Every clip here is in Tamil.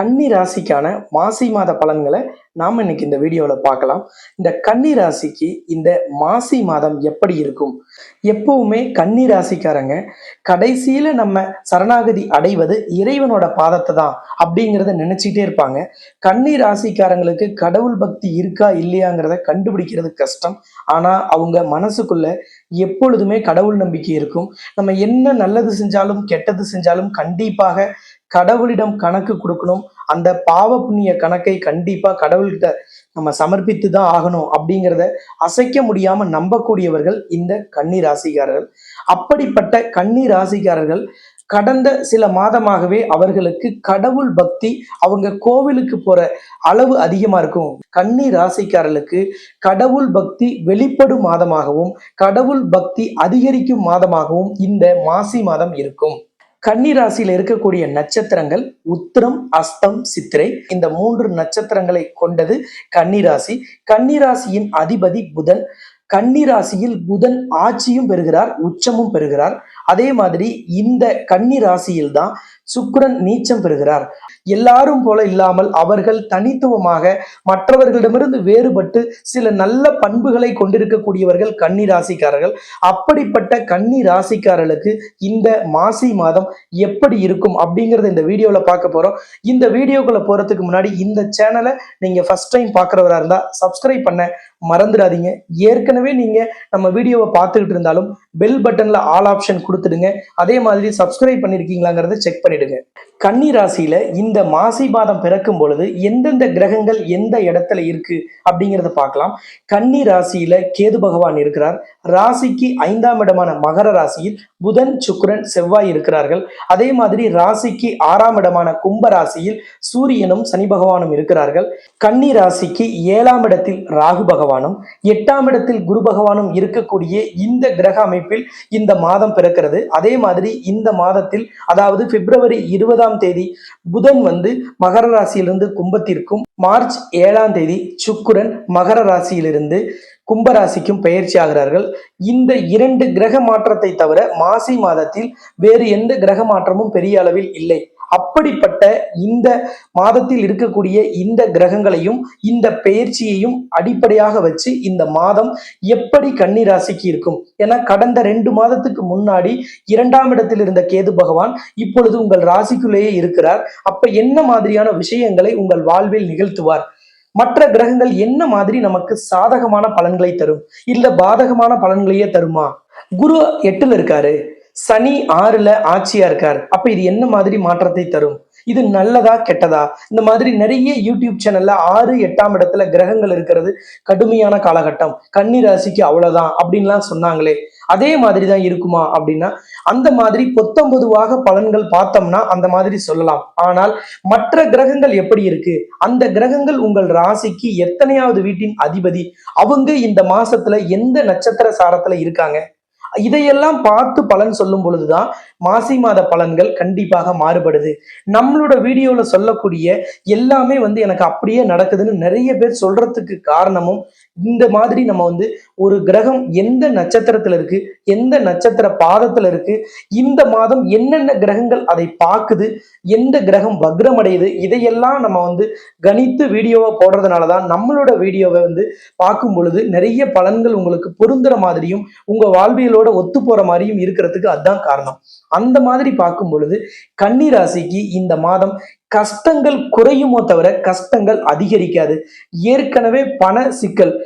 கன்னி ராசிக்கான மாசி மாத பலன்களை நாம் இன்னைக்கு இந்த வீடியோவில் பார்க்கலாம். இந்த கன்னி ராசிக்கு இந்த மாசி மாதம் எப்படி இருக்கும்? எப்பவுமே கன்னி ராசிக்காரங்க கடைசியில் நம்ம சரணாகதி அடைவது இறைவனோட பாதத்தை தான் அப்படிங்கிறத நினச்சிட்டே இருப்பாங்க. கன்னி ராசிக்காரங்களுக்கு கடவுள் பக்தி இருக்கா இல்லையாங்கிறத கண்டுபிடிக்கிறது கஷ்டம். ஆனால் அவங்க மனசுக்குள்ள எப்பொழுதுமே கடவுள் நம்பிக்கை இருக்கும். நம்ம என்ன நல்லது செஞ்சாலும் கெட்டது செஞ்சாலும் கண்டிப்பாக கடவுளிடம் கணக்கு கொடுக்கணும். அந்த பாவ புண்ணிய கணக்கை கண்டிப்பா கடவுள்கிட்ட நம்ம சமர்ப்பித்து தான் ஆகணும் அப்படிங்கிறத அசைக்க முடியாம நம்பக்கூடியவர்கள் இந்த கன்னி ராசிக்காரர்கள் அப்படிப்பட்ட கன்னி ராசிக்காரர்கள் கடந்த சில மாதமாகவே அவர்களுக்கு கடவுள் பக்தி அவங்க கோவிலுக்கு போற அளவு அதிகமா இருக்கும். கன்னி ராசிக்காரர்களுக்கு கடவுள் பக்தி வெளிப்படும் மாதமாகவும் கடவுள் பக்தி அதிகரிக்கும் மாதமாகவும் இந்த மாசி மாதம் இருக்கும். கன்னிராசியில் இருக்கக்கூடிய நட்சத்திரங்கள் உத்திரம் அஸ்தம் சித்திரை இந்த மூன்று நட்சத்திரங்களை கொண்டது கன்னிராசி. கன்னிராசியின் அதிபதி புதன். கன்னிராசியில் புதன் ஆட்சியும் பெறுகிறார் உச்சமும் பெறுகிறார். அதே மாதிரி இந்த கன்னிராசியில் தான் சுக்ரன் நீச்சம் பெறுகிறார். எல்லாரும் போல இல்லாமல் அவர்கள் தனித்துவமாக மற்றவர்களிடமிருந்து வேறுபட்டு சில நல்ல பண்புகளை கொண்டிருக்கக்கூடியவர்கள் கன்னி ராசிக்காரர்கள் அப்படிப்பட்ட கன்னி ராசிக்காரர்களுக்கு இந்த மாசி மாதம் எப்படி இருக்கும் அப்படிங்கறத இந்த வீடியோல பார்க்க போறோம். இந்த வீடியோக்குள்ள போறதுக்கு முன்னாடி இந்த சேனலை நீங்க ஃபர்ஸ்ட் டைம் பார்க்குறவரா இருந்தா சப்ஸ்கிரைப் பண்ண மறந்துடாதீங்க. ஏற்கனவே நீங்க நம்ம வீடியோவை பார்த்துக்கிட்டு இருந்தாலும் பெல் பட்டன்ல ஆல் ஆப்ஷன் கொடுத்துடுங்க. அதே மாதிரி சப்ஸ்கிரைப் பண்ணிருக்கீங்களாங்கிறத செக் பண்ணிடுங்க. கன்னி ராசியில இந்த மாசி மாதம் பிறக்கும் பொழுது எந்தெந்த கிரகங்கள் எந்த இடத்துல இருக்கு அப்படிங்கிறத பார்க்கலாம். கன்னி ராசியில கேது பகவான் இருக்கிறார். ராசிக்கு ஐந்தாம் இடமான மகர ராசியில் புதன் சுக்கரன் செவ்வாய் இருக்கிறார்கள். அதே மாதிரி ராசிக்கு ஆறாம் இடமான கும்ப ராசியில் சூரியனும் சனி பகவானும் இருக்கிறார்கள். கன்னி ராசிக்கு ஏழாம் இடத்தில் ராகு பகவானும் எட்டாம் இடத்தில் குரு பகவானும் இருக்கக்கூடிய இந்த கிரக அமைப்பில் இந்த மாதம் பிறக்கிறது. அதே மாதிரி இந்த மாதத்தில் அதாவது பிப்ரவரி இருபதாம் தேதி புதன் வந்து மகர ராசியிலிருந்து கும்பத்திற்கும் மார்ச் ஏழாம் தேதி சுக்குரன் மகர ராசியிலிருந்து கும்பராசிக்கும் பயிற்சி ஆகிறார்கள். இந்த இரண்டு கிரக மாற்றத்தை தவிர மாசி மாதத்தில் வேறு எந்த கிரக மாற்றமும் பெரிய அளவில் இல்லை. அப்படிப்பட்ட இந்த மாதத்தில் இருக்கக்கூடிய இந்த கிரகங்களையும் இந்த பெயர்ச்சியையும் அடிப்படையாக வச்சு இந்த மாதம் எப்படி கன்னி ராசிக்கு இருக்கும்? ஏன்னா கடந்த ரெண்டு மாதத்துக்கு முன்னாடி இரண்டாம் இடத்தில் இருந்த கேது பகவான் இப்பொழுது உங்கள் ராசிக்குள்ளேயே இருக்கிறார். அப்ப என்ன மாதிரியான விஷயங்களை உங்கள் வாழ்வில் நிகழ்த்துவார்? மற்ற கிரகங்கள் என்ன மாதிரி நமக்கு சாதகமான பலன்களை தரும்? இல்ல பாதகமான பலன்களையே தருமா? குரு எட்டுல இருக்காரு. சனி ஆறுல ஆட்சியா இருக்கார். அப்ப இது என்ன மாதிரி மாற்றத்தை தரும்? இது நல்லதா கெட்டதா? இந்த மாதிரி நிறைய யூடியூப் சேனல்ல ஆறு எட்டாம் இடத்துல கிரகங்கள் இருக்கிறது கடுமையான காலகட்டம். கன்னி ராசிக்கு அவ்வளவுதான் அப்படின்லாம் சொன்னாங்களே. அதே மாதிரி தான் இருக்குமா அப்படின்னா அந்த மாதிரி பொத்தம்பொதுவாக பலன்கள் பார்த்தோம்னா அந்த மாதிரி சொல்லலாம். ஆனால் மற்ற கிரகங்கள் எப்படி இருக்கு? அந்த கிரகங்கள் உங்கள் ராசிக்கு எத்தனையாவது வீட்டின் அதிபதி? அவங்க இந்த மாசத்துல எந்த நட்சத்திர சாரத்துல இருக்காங்க? இதையெல்லாம் பார்த்து பலன் சொல்லும் பொழுதுதான் மாசி மாத பலன்கள் கண்டிப்பாக மாறுபடுது. நம்மளோட வீடியோல சொல்லக்கூடிய எல்லாமே வந்து எனக்கு அப்படியே நடக்குதுன்னு நிறைய பேர் சொல்றதுக்கு காரணமும் இந்த மாதிரி நம்ம வந்து ஒரு கிரகம் எந்த நட்சத்திரத்துல இருக்கு எந்த நட்சத்திர பாதத்துல இருக்கு இந்த மாதம் என்னென்ன கிரகங்கள் அதை பார்க்குது எந்த கிரகம் வக்ரம் அடையுது இதையெல்லாம் நம்ம வந்து கணித்து வீடியோவை போடுறதுனால தான் நம்மளோட வீடியோவை வந்து பார்க்கும் பொழுது நிறைய பலன்கள் உங்களுக்கு பொருந்துற மாதிரியும் உங்க வாழ்வியலோட ஒத்து போற மாதிரியும் இருக்கிறதுக்கு அதுதான் காரணம். அந்த மாதிரி பார்க்கும் பொழுது கன்னி ராசிக்கு இந்த மாதம் கஷ்டங்கள் குறையுமோ தவிர கஷ்டங்கள் அதிகரிக்காது. ஏற்கனவே பண சிக்கல்.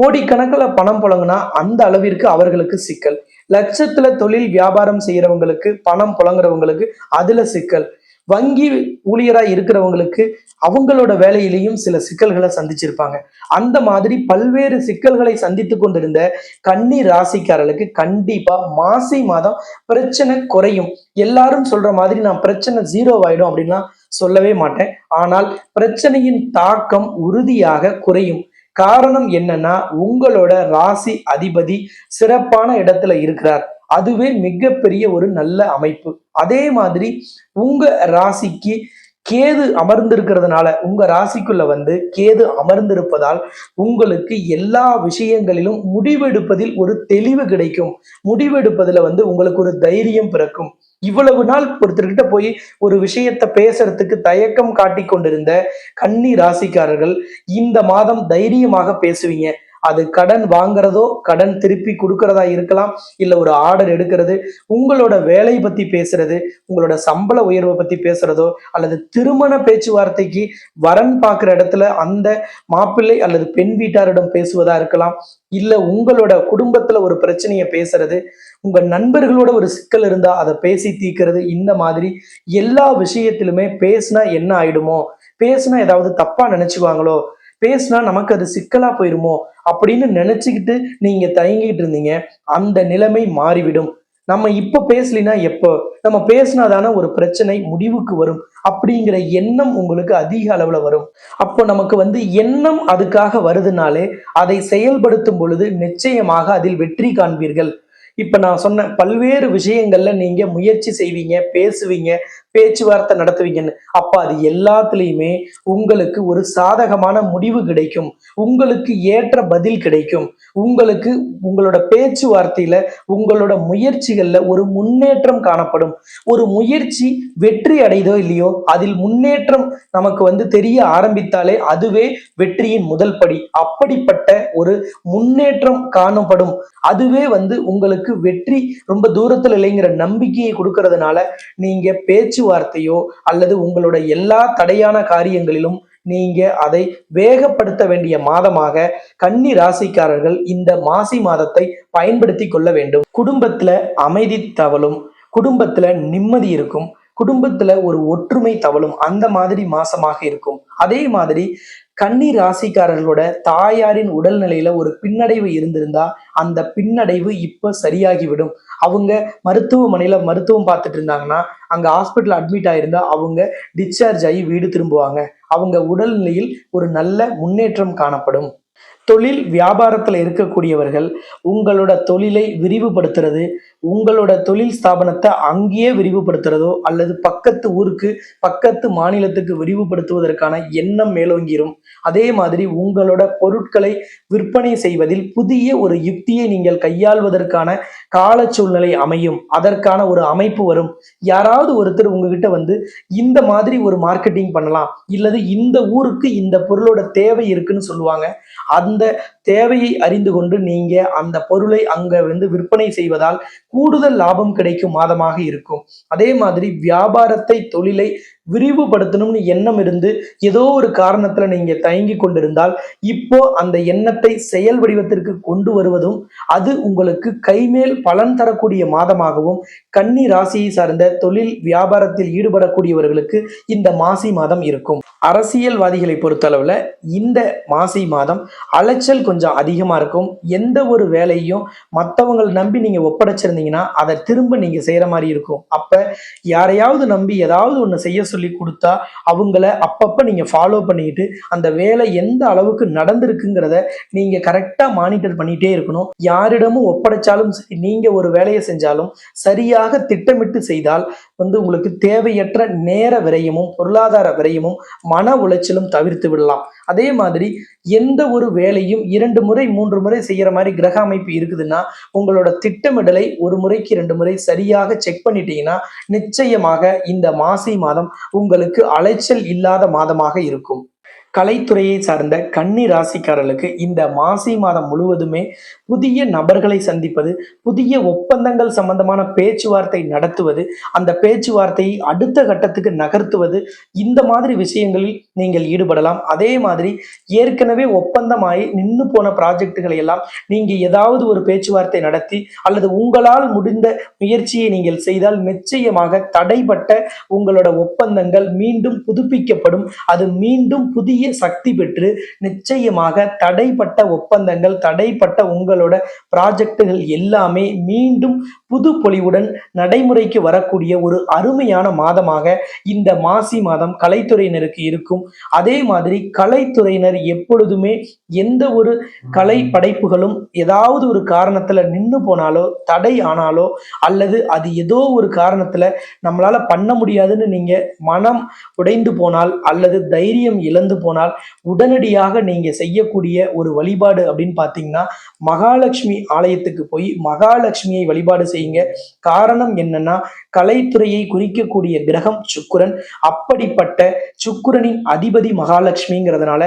கோடிக்கணக்கில் பணம் புழங்கினா அந்த அளவிற்கு அவர்களுக்கு சிக்கல். லட்சத்துல தொழில் வியாபாரம் செய்யறவங்களுக்கு பணம் புழங்குறவங்களுக்கு அதுல சிக்கல். வங்கி ஊழியராக இருக்கிறவங்களுக்கு அவங்களோட வேலையிலையும் சில சிக்கல்களை சந்திச்சிருப்பாங்க. அந்த மாதிரி பல்வேறு சிக்கல்களை சந்தித்து கொண்டிருந்த கன்னி ராசிக்காரர்களுக்கு கண்டிப்பா மாசி மாதம் பிரச்சனை குறையும். எல்லாரும் சொல்ற மாதிரி நான் பிரச்சனை ஜீரோ ஆயிடும் அப்படின்லாம் சொல்லவே மாட்டேன். ஆனால் பிரச்சனையின் தாக்கம் உறுதியாக குறையும். காரணம் என்னன்னா உங்களோட ராசி அதிபதி சிறப்பான இடத்துல இருக்கிறார். அதுவே மிகப்பெரிய ஒரு நல்ல அமைப்பு. அதே மாதிரி உங்க ராசிக்கு கேது அமர்ந்திருக்கிறதுனால உங்க ராசிக்குள்ள வந்து கேது அமர்ந்திருப்பதால் உங்களுக்கு எல்லா விஷயங்களிலும் முடிவெடுப்பதில் ஒரு தெளிவு கிடைக்கும். முடிவெடுப்பதில் வந்து உங்களுக்கு ஒரு தைரியம் பிறக்கும். இவ்வளவு நாள் ஒருத்தர்கிட்ட போய் ஒரு விஷயத்த பேசுறதுக்கு தயக்கம் காட்டி கொண்டிருந்த கன்னி ராசிக்காரர்கள் இந்த மாதம் தைரியமாக பேசுவீங்க. அது கடன் வாங்குறதோ கடன் திருப்பி கொடுக்கறதா இருக்கலாம் இல்ல ஒரு ஆர்டர் எடுக்கிறது உங்களோட வேலை பத்தி பேசுறது உங்களோட சம்பள உயர்வை பத்தி பேசுறதோ அல்லது திருமண பேச்சுவார்த்தைக்கு வரன் பார்க்குற இடத்துல அந்த மாப்பிள்ளை அல்லது பெண் வீட்டாரிடம் பேசுவதா இருக்கலாம் இல்ல உங்களோட குடும்பத்துல ஒரு பிரச்சனையை பேசுறது உங்க நண்பர்களோட ஒரு சிக்கல் இருந்தா அதை பேசி தீர்க்கிறது இந்த மாதிரி எல்லா விஷயத்திலுமே பேசினா என்ன ஆயிடுமோ பேசினா ஏதாவது தப்பா நினைச்சுவாங்களோ பேசினா நமக்கு அது சிக்கலா போயிருமோ அப்படின்னு நினைச்சுக்கிட்டு நீங்க தயங்கிட்டு இருந்தீங்க. அந்த நிலைமை மாறிவிடும். நம்ம இப்ப பேசலினா எப்போ? நம்ம பேசினாதானே ஒரு பிரச்சனை முடிவுக்கு வரும். அப்படிங்கிற எண்ணம் உங்களுக்கு அதிக அளவுல வரும். அப்போ நமக்கு வந்து எண்ணம் அதுக்காக வருதுனாலே அதை செயல்படுத்தும் பொழுது நிச்சயமாக அதில் வெற்றி காண்பீர்கள். இப்ப நான் சொன்ன பல்வேறு விஷயங்கள்ல நீங்க முயற்சி செய்வீங்க பேசுவீங்க பேச்சுவார்த்தை நடத்துவீங்கன்னு. அப்ப அது எல்லாத்துலயுமே உங்களுக்கு ஒரு சாதகமான முடிவு கிடைக்கும். உங்களுக்கு ஏற்ற பதில் கிடைக்கும். உங்களுக்கு உங்களோட பேச்சுவார்த்தையில உங்களோட முயற்சிகள்ல ஒரு முன்னேற்றம் காணப்படும். ஒரு முயற்சி வெற்றி அடைதோ இல்லையோ அதில் முன்னேற்றம் நமக்கு வந்து தெரிய ஆரம்பித்தாலே அதுவே வெற்றியின் முதல் படி. அப்படிப்பட்ட ஒரு முன்னேற்றம் காணப்படும். அதுவே வந்து உங்களுக்கு வெற்றி ரொம்ப தூரத்துல இல்லைங்கிற நம்பிக்கையை கொடுக்கறதுனால நீங்க பேச்சுவார்த்தையோ அல்லது உங்களோட எல்லா தடையான காரியங்களிலும் நீங்க அதை வேகப்படுத்த வேண்டிய மாதமாக கன்னி ராசிக்காரர்கள் இந்த மாசி மாதத்தை பயன்படுத்தி கொள்ள வேண்டும். குடும்பத்துல அமைதி தவழும் குடும்பத்துல நிம்மதி இருக்கும் குடும்பத்துல ஒரு ஒற்றுமை தவழும் அந்த மாதிரி மாசமாக இருக்கும். அதே மாதிரி கன்னி ராசிக்காரர்களோட தாயாரின் உடல்நிலையில ஒரு பின்னடைவு இருந்திருந்தா அந்த பின்னடைவு இப்ப சரியாகிவிடும். அவங்க மருத்துவமனையில மருத்துவம் பார்த்துட்டு இருந்தாங்கன்னா அங்க ஹாஸ்பிட்டல் அட்மிட் ஆயிருந்தா அவங்க டிஸ்சார்ஜ் ஆகி வீடு திரும்புவாங்க. அவங்க உடல்நிலையில் ஒரு நல்ல முன்னேற்றம் காணப்படும். தொழில் வியாபாரத்தில் இருக்கக்கூடியவர்கள் உங்களோட தொழிலை விரிவுபடுத்துறது உங்களோட தொழில் ஸ்தாபனத்தை அங்கேயே விரிவுபடுத்துறதோ அல்லது பக்கத்து ஊருக்கு பக்கத்து மாநிலத்துக்கு விரிவுபடுத்துவதற்கான எண்ணம் மேலோங்கிரும். அதே மாதிரி உங்களோட பொருட்களை விற்பனை செய்வதில் புதிய ஒரு யுக்தியை நீங்கள் கையாள்வதற்கான கால சூழ்நிலை அமையும். அதற்கான ஒரு அமைப்பு வரும். யாராவது ஒருத்தர் உங்ககிட்ட வந்து இந்த மாதிரி ஒரு மார்க்கெட்டிங் பண்ணலாம். இல்லது இந்த ஊருக்கு இந்த பொருளோட தேவை இருக்குன்னு சொல்லுவாங்க. அந்த தேவையை அறிந்து கொண்டு நீங்க அந்த பொருளை அங்க வந்து விற்பனை செய்வதால் கூடுதல் லாபம் கிடைக்கும் மாதமாக இருக்கும். அதே மாதிரி வியாபாரத்தை தொழிலை விரிவுபடுத்தணும்னு எண்ணம் இருந்து ஏதோ ஒரு காரணத்துல நீங்க தயங்கி கொண்டிருந்தால் இப்போ அந்த எண்ணத்தை செயல் வடிவத்திற்கு கொண்டு வருவதும் அது உங்களுக்கு கைமேல் பலன் தரக்கூடிய மாதமாகவும் கன்னி ராசியை சார்ந்த தொழில் வியாபாரத்தில் ஈடுபடக்கூடியவர்களுக்கு இந்த மாசி மாதம் இருக்கும். அரசியல்வாதிகளை பொறுத்தளவுல இந்த மாசி மாதம் அலைச்சல் கொஞ்சம் அதிகமா இருக்கும். எந்த ஒரு வேலையும் மற்றவங்களை நம்பி நீங்க ஒப்படைச்சிருந்தீங்கன்னா அதை திரும்ப நீங்க செய்யற மாதிரி இருக்கும். அப்ப யாரையாவது நம்பி ஏதாவது ஒண்ணு செய்ய சொல்லி கொடுத்தா அவங்கள அப்பப்போ நீங்க ஃபாலோ பண்ணிட்டு அந்த வேலை எந்த அளவுக்கு நடந்திருக்குங்கிறத நீங்க கரெக்டா மானிட்டர் பண்ணிகிட்டே இருக்கணும். யாரிடமும் ஒப்படைச்சாலும் சரி நீங்க ஒரு வேலையை செஞ்சாலும் சரியாக திட்டமிட்டு செய்தால் வந்து உங்களுக்கு தேவையற்ற நேர விரயமும் பொருளாதார விரயமும் மன உளைச்சலும் தவிர்த்து விடலாம். அதே மாதிரி எந்த ஒரு வேலையும் இரண்டு முறை மூன்று முறை செய்யற மாதிரி கிரக அமைப்பு இருக்குதுன்னா உங்களோட திட்டமிடலை ஒரு முறைக்கு இரண்டு முறை சரியாக செக் பண்ணிட்டீங்கன்னா நிச்சயமாக இந்த மாசி மாதம் உங்களுக்கு அலைச்சல் இல்லாத மாதமாக இருக்கும். கலைத்துறையை சார்ந்த கன்னி ராசிக்காரர்களுக்கு இந்த மாசி மாதம் முழுவதுமே புதிய நபர்களை சந்திப்பது புதிய ஒப்பந்தங்கள் சம்பந்தமான பேச்சுவார்த்தை நடத்துவது அந்த பேச்சுவார்த்தையை அடுத்த கட்டத்துக்கு நகர்த்துவது இந்த மாதிரி விஷயங்களில் நீங்கள் ஈடுபடலாம். அதே மாதிரி ஏற்கனவே ஒப்பந்தமாகி நின்று போன ப்ராஜெக்டுகளை எல்லாம் நீங்கள் ஏதாவது ஒரு பேச்சுவார்த்தை நடத்தி அல்லது உங்களால் முடிந்த முயற்சியை நீங்கள் செய்தால் நிச்சயமாக தடைப்பட்ட உங்களோட ஒப்பந்தங்கள் மீண்டும் புதுப்பிக்கப்படும். அது மீண்டும் புதிய சக்தி பெற்று நிச்சயமாக தடைப்பட்ட ஒப்பந்தங்கள் தடைப்பட்ட உங்களோட ப்ராஜெக்டுகள் எல்லாமே மீண்டும் புது பொலிவுடன் நடைமுறைக்கு வரக்கூடிய ஒரு அருமையான மாதமாக இந்த மாசி மாதம் கலைத்துறையினருக்கு இருக்கும். அதே மாதிரி கலைத்துறையினர் எப்பொழுதுமே எந்த ஒரு கலை படைப்புகளும் ஏதாவது ஒரு காரணத்துல நின்று போனாலோ தடை ஆனாலோ அல்லது அது ஏதோ ஒரு காரணத்துல நம்மளால பண்ண முடியாதுன்னு நீங்க மனம் உடைந்து போனால் அல்லது தைரியம் இழந்து போனால் உடனடியாக நீங்க செய்யக்கூடிய ஒரு வழிபாடு அப்படின்னு பார்த்தீங்கன்னா மகாலட்சுமி ஆலயத்துக்கு போய் மகாலட்சுமியை வழிபாடு செய்யுங்க. காரணம் என்னன்னா கலைத்துறையை குறிக்கக்கூடிய கிரகம் சுக்குரன். அப்படிப்பட்ட சுக்குரனின் அதிபதி மகாலட்சுமிங்கிறதுனால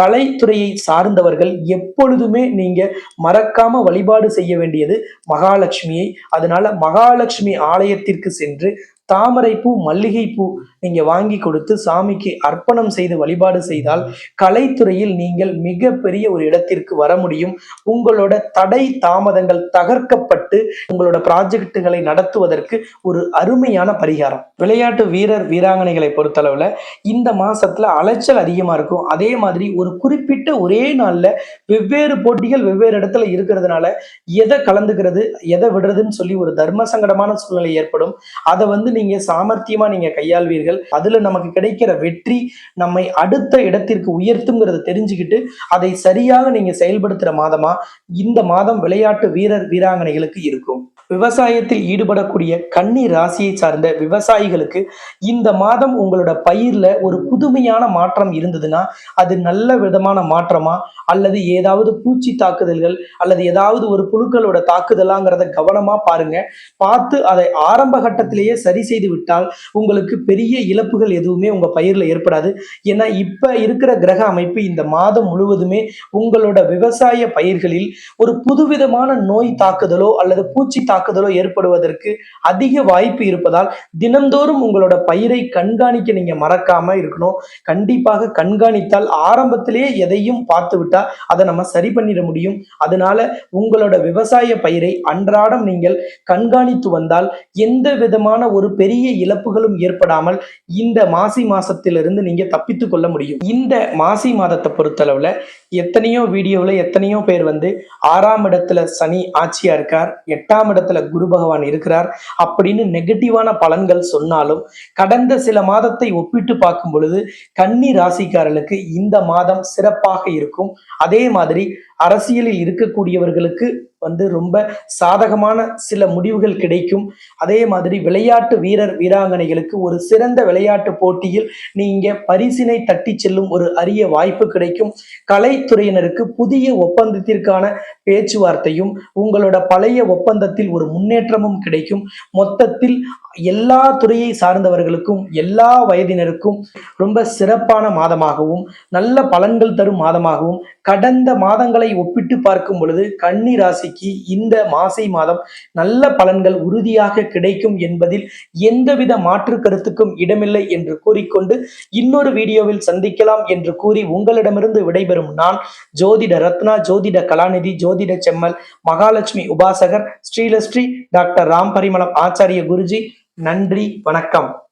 கலைத்துறையை சார்ந்தவர்கள் எப்பொழுதுமே நீங்க மறக்காம வழிபாடு செய்ய வேண்டியது மகாலட்சுமியை. அதனால மகாலட்சுமி ஆலயத்திற்கு சென்று தாமரைப்பூ மல்லிகைப்பூ நீங்க வாங்கி கொடுத்து சாமிக்கு அர்ப்பணம் செய்து வழிபாடு செய்தால் கலைத்துறையில் நீங்கள் மிகப்பெரிய ஒரு இடத்திற்கு வர முடியும். உங்களோட தடை தாமதங்கள் தகர்க்கப்பட்டு உங்களோட ப்ராஜெக்டுகளை நடத்துவதற்கு ஒரு அருமையான பரிகாரம். விளையாட்டு வீரர் வீராங்கனைகளை பொறுத்தளவுல இந்த மாசத்துல அலைச்சல் அதிகமா இருக்கும். அதே மாதிரி ஒரு குறிப்பிட்ட ஒரே நாள்ல வெவ்வேறு போட்டிகள் வெவ்வேறு இடத்துல இருக்கிறதுனால எதை கலந்துக்கிறது எதை விடுறதுன்னு சொல்லி ஒரு தர்ம சங்கடமான சூழ்நிலை ஏற்படும். அதை வந்து நீங்க சாமர்த்தியமா நீங்க கையாள்வீர்கள். அதுல நமக்கு கிடைக்கிற வெற்றி நம்மை அடுத்த இடத்திற்கு உயர்த்துங்கிறத தெரிஞ்சுக்கிட்டு அதை சரியாக நீங்க செயல்படுத்துற மாதமா இந்த மாதம் விளையாட்டு வீரர் வீராங்கனைகளுக்கு இருக்கும். விவசாயத்தில் ஈடுபடக்கூடிய கன்னி ராசியை சார்ந்த விவசாயிகளுக்கு இந்த மாதம் உங்களோட பயிர்ல ஒரு புதுமையான மாற்றம் இருந்ததுன்னா அது நல்ல விதமான மாற்றமா? அல்லது ஏதாவது பூச்சி தாக்குதல்கள் அல்லது ஏதாவது ஒரு புழுக்களோட தாக்குதலாங்கிறத கவனமா பாருங்க. பார்த்து அதை ஆரம்ப கட்டத்திலேயே சரி செய்து விட்டால் உங்களுக்கு பெரிய இழப்புகள் எதுவுமே உங்க பயிர்ல ஏற்படாது. ஏன்னா இப்ப இருக்கிற கிரக அமைப்பு இந்த மாதம் முழுவதுமே உங்களோட விவசாய பயிர்களில் ஒரு புதுவிதமான நோய் தாக்குதலோ அல்லது பூச்சி தாக்குதலோ ஏற்படுவதற்கு அதிக வாய்ப்பு இருப்பதால் தினந்தோறும் உங்களோட பயிரை கண்காணிக்க நீங்க மறக்காம இருக்கணும். கண்டிப்பாக கண்காணித்தால் ஆரம்பத்திலேயே எதையும் பார்த்து விட்டா அதை நம்ம சரி பண்ணிட முடியும். அதனால உங்களோட விவசாய பயிரை அன்றாடம் நீங்கள் கண்காணித்து வந்தால் எந்த விதமான ஒரு பெரிய இழப்புகளும் ஏற்படாமல் இந்த மாசி மாசத்திலிருந்து நீங்க தப்பித்து கொள்ள முடியும். இந்த மாசி மாதத்தை பொறுத்தளவுல எத்தனையோ வீடியோவில் எத்தனையோ பேர் வந்து ஆறாம் இடத்துல சனி ஆட்சியா இருக்கார் எட்டாம் இடத்துல குரு பகவான் இருக்கிறார் அப்படின்னு நெகட்டிவான பலன்கள் சொன்னாலும் கடந்த சில மாதத்தை ஒப்பிட்டு பார்க்கும் பொழுது கன்னி ராசிக்காரர்களுக்கு இந்த மாதம் சிறப்பாக இருக்கும். அதே மாதிரி அரசியலில் இருக்கக்கூடியவர்களுக்கு வந்து ரொம்ப சாதகமான சில முடிவுகள் கிடைக்கும். அதே மாதிரி விளையாட்டு வீரர் வீராங்கனைகளுக்கு ஒரு சிறந்த விளையாட்டு போட்டியில் நீங்க பரிசினை தட்டி செல்லும் ஒரு அரிய வாய்ப்பு கிடைக்கும். கலைத்துறையினருக்கு புதிய ஒப்பந்தத்திற்கான பேச்சுவார்த்தையும் உங்களோட பழைய ஒப்பந்தத்தில் ஒரு முன்னேற்றமும் கிடைக்கும். மொத்தத்தில் எல்லா துறையை சார்ந்தவர்களுக்கும் எல்லா வயதினருக்கும் ரொம்ப சிறப்பான மாதமாகவும் நல்ல பலன்கள் தரும் மாதமாகவும் கடந்த மாதங்களை ஒப்பிட்டு பார்க்கும் பொழுது கன்னி ராசிக்கு இந்த மாசி மாதம் நல்ல பலன்கள் உறுதியாக கிடைக்கும் என்பதில் எந்தவித மாற்று கருத்துக்கும் இடமில்லை என்று கூறிக்கொண்டு இன்னொரு வீடியோவில் சந்திக்கலாம் என்று கூறி உங்களிடமிருந்து விடைபெறும் நான் ஜோதிட ரத்னா ஜோதிட கலாநிதி ஜோதிட செம்மல் மகாலட்சுமி உபாசகர் ஸ்ரீலஸ்ரீ டாக்டர் ராம் பரிமளம் ஆச்சாரிய குருஜி நன்றி வணக்கம்.